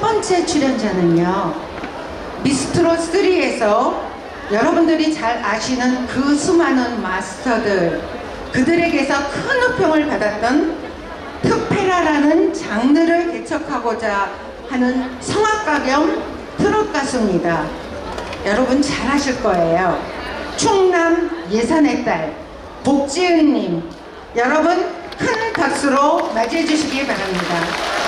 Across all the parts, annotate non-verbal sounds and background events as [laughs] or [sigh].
첫 번째 출연자는요. 미스트로 3에서 여러분들이 잘 아시는 그 수많은 마스터들 그들에게서 큰 호평을 받았던 특페라라는 장르를 개척하고자 하는 성악가 겸 트롯 가수입니다. 여러분 잘 아실 거예요. 충남 예산의 딸 복지은님 여러분 큰 박수로 맞이해 주시기 바랍니다.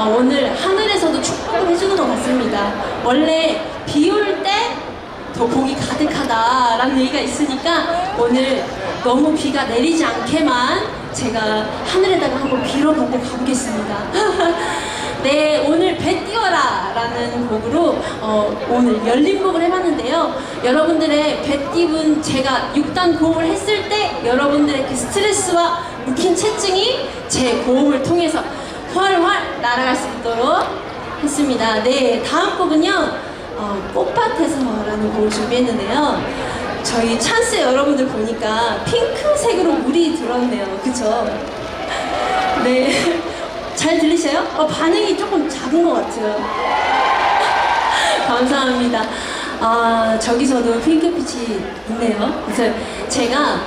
아, 오늘 하늘에서도 축복을 해주는 것 같습니다. 원래 비 올 때 더 복이 가득하다라는 얘기가 있으니까 오늘 너무 비가 내리지 않게만 제가 하늘에다가 한번 빌어보고 가보겠습니다. [laughs] 네, 오늘 배 띄워라 라는 곡으로 어, 오늘 열림곡을 해봤는데요. 여러분들의 배 띄운 제가 6단 고음을 했을 때 여러분들의 그 스트레스와 묵힌 채증이 제 고음을 통해서 활활 날아갈 수 있도록 했습니다. 네, 다음 곡은요. 어, 꽃밭에서라는 곡을 준비했는데요. 저희 찬스 여러분들 보니까 핑크색으로 물이 들었네요. 그쵸? 네. 잘 들리세요? 어, 반응이 조금 작은 것 같아요. [laughs] 감사합니다. 아, 저기서도 핑크빛이 있네요. 그래서 제가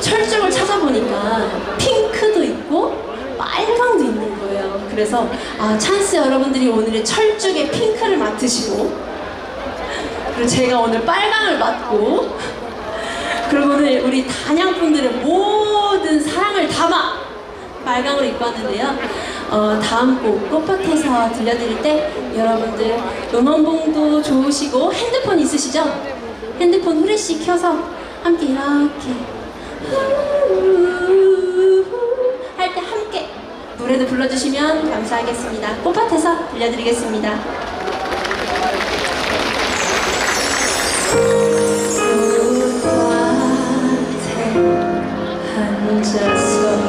철쭉을 찾아보니까 핑크도 있고 빨강도 있는 거예요. 그래서 아, 찬스 여러분들이 오늘의 철쭉의 핑크를 맡으시고 그리고 제가 오늘 빨강을 맡고 그리고 오늘 우리 단양분들의 모든 사랑을 담아 말강으로 입고 왔는데요. 어, 다음 곡 꽃밭에서 들려드릴 때 여러분들 음원봉도 좋으시고 핸드폰 있으시죠? 핸드폰 후레쉬 켜서 함께 이렇게 노래도 불러주시면 감사하겠습니다. 꽃밭에서 들려드리겠습니다. 앉아서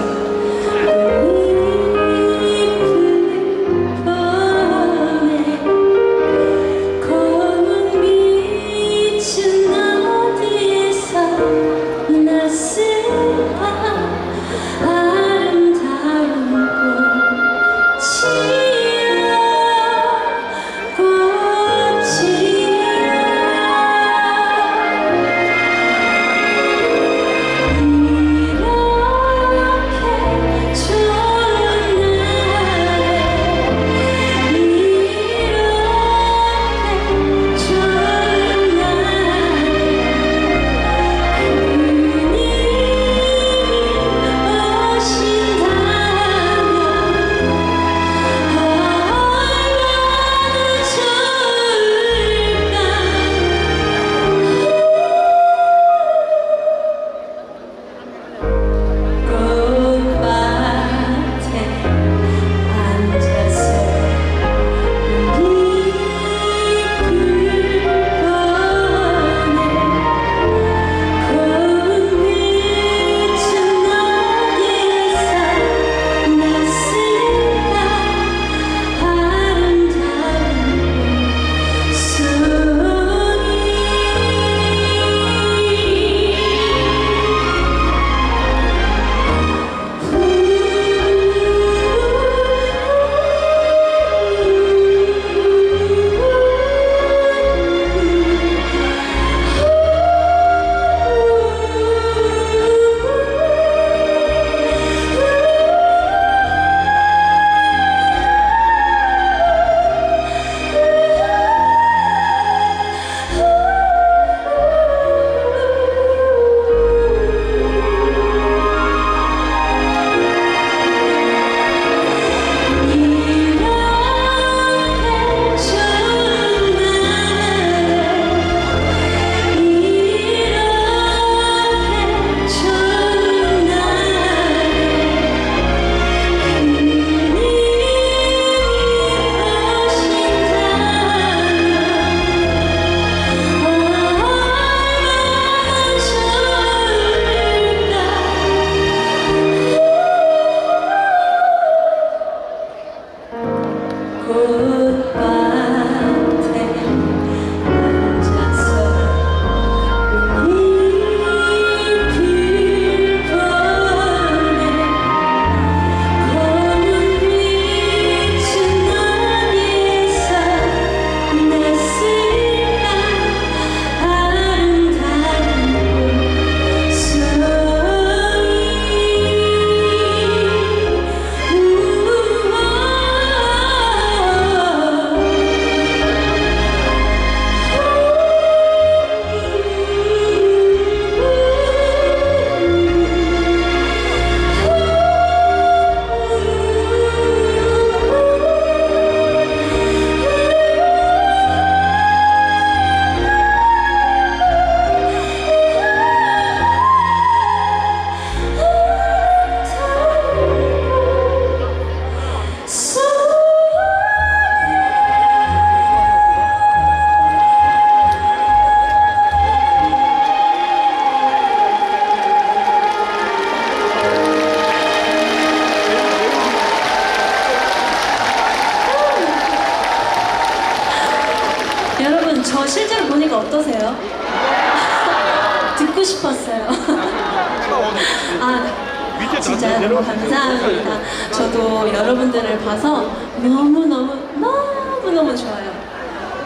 듣고 싶었어요. 아, 진짜 너무 감사합니다. 저도 여러분들을 봐서 너무너무, 너무너무 좋아요.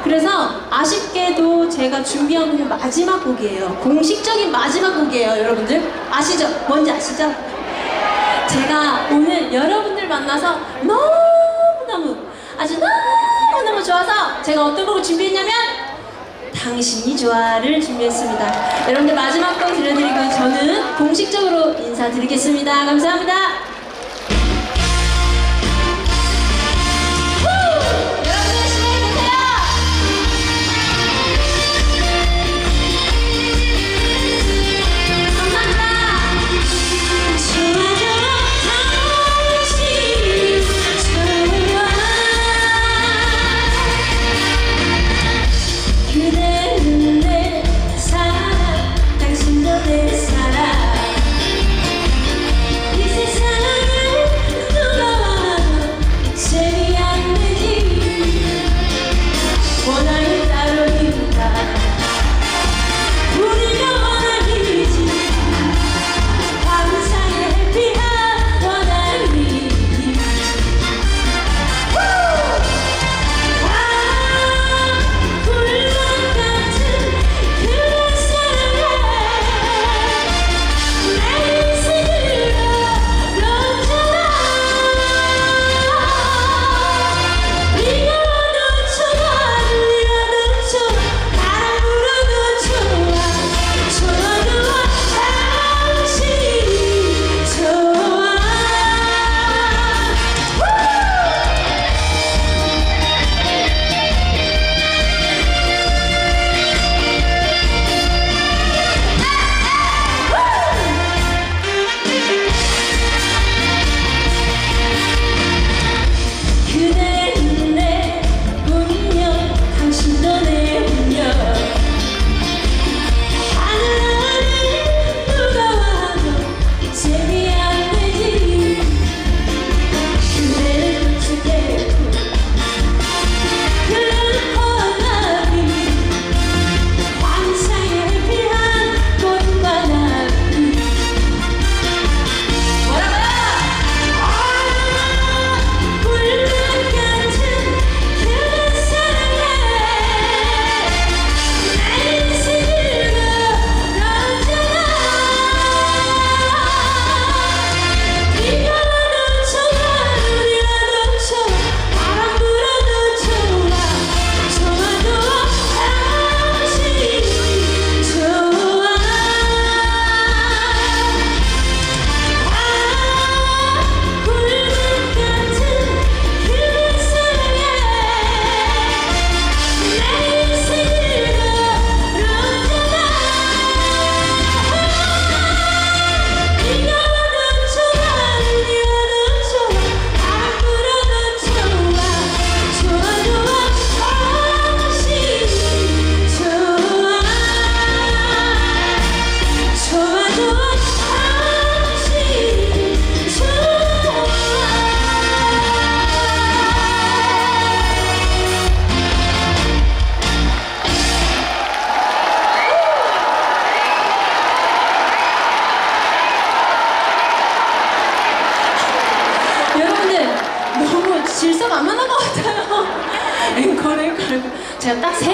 그래서 아쉽게도 제가 준비한 곡이 마지막 곡이에요. 공식적인 마지막 곡이에요, 여러분들. 아시죠? 뭔지 아시죠? 제가 오늘 여러분들 만나서 너무너무 아주 너무너무 좋아서 제가 어떤 곡을 준비했냐면 당신이 좋아를 준비했습니다. 여러분들 마지막 곡 들려드리고 저는 공식적으로 인사드리겠습니다. 감사합니다.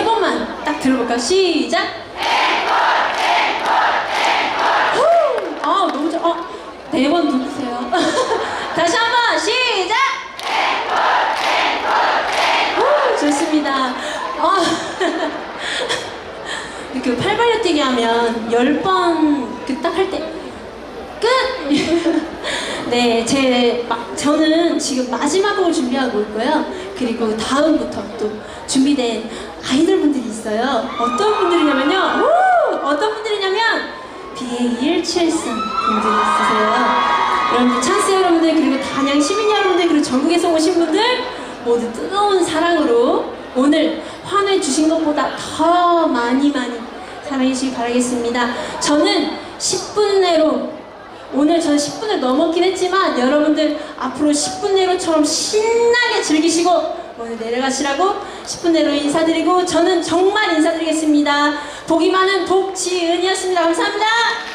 세 번만 딱 들어볼까요? 시작. 후! 아 너무 좋아. 어, 네번 누르세요. [laughs] 다시 한 번 시작. 후, 좋습니다. 아, 그 팔발려 뛰기 하면 열 번 그 딱 할 때 끝! [laughs] 네, 제, 마, 저는 지금 마지막 곡을 준비하고 있고요. 그리고 다음부터 또 준비된 아이돌분들이 있어요. 어떤 분들이냐면요. 우! 어떤 분들이냐면, BA173 분들이 있으세요. 여러분들, 찬스 여러분들, 그리고 단양 시민 여러분들, 그리고 전국에서 오신 분들, 모두 뜨거운 사랑으로 오늘 환호해 주신 것보다 더 많이 많이 사랑해 주시기 바라겠습니다. 저는 10분 내로 오늘 저는 10분을 넘었긴 했지만 여러분들 앞으로 10분 내로처럼 신나게 즐기시고 오늘 내려가시라고 10분 내로 인사드리고 저는 정말 인사드리겠습니다. 많은 복지은이었습니다. 감사합니다.